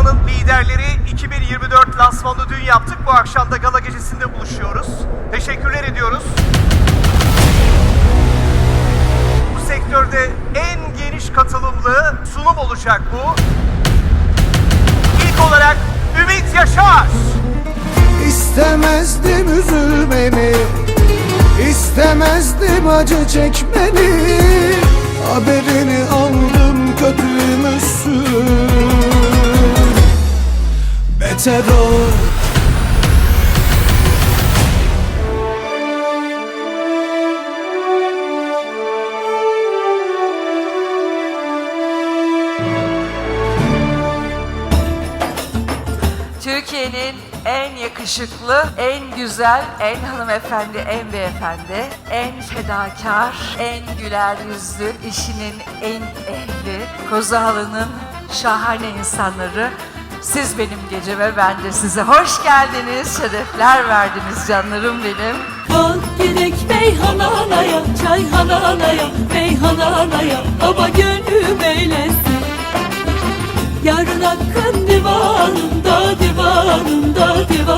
Adana'nın liderleri 2024 lansmanını dün yaptık. Bu akşam da gala gecesinde buluşuyoruz. Teşekkürler ediyoruz. Bu sektörde en geniş katılımlı sunum olacak bu. İlk olarak Ümit Yaşar. İstemezdim üzülmeni İstemezdim acı çekmeni Haberini Ol Türkiye'nin en yakışıklı, en güzel, en hanımefendi, en beyefendi, en fedakar, en güler yüzlü, işinin en ehli, Kozahalı'nın şahane insanları. Siz benim geceme, ben de size. Hoş geldiniz, şerefler verdiniz canlarım benim. Kalk gidek meyhananaya, çayhananaya, meyhananaya Baba gönlüm eylesin. Yarın hakkın divanında, divanında, divanında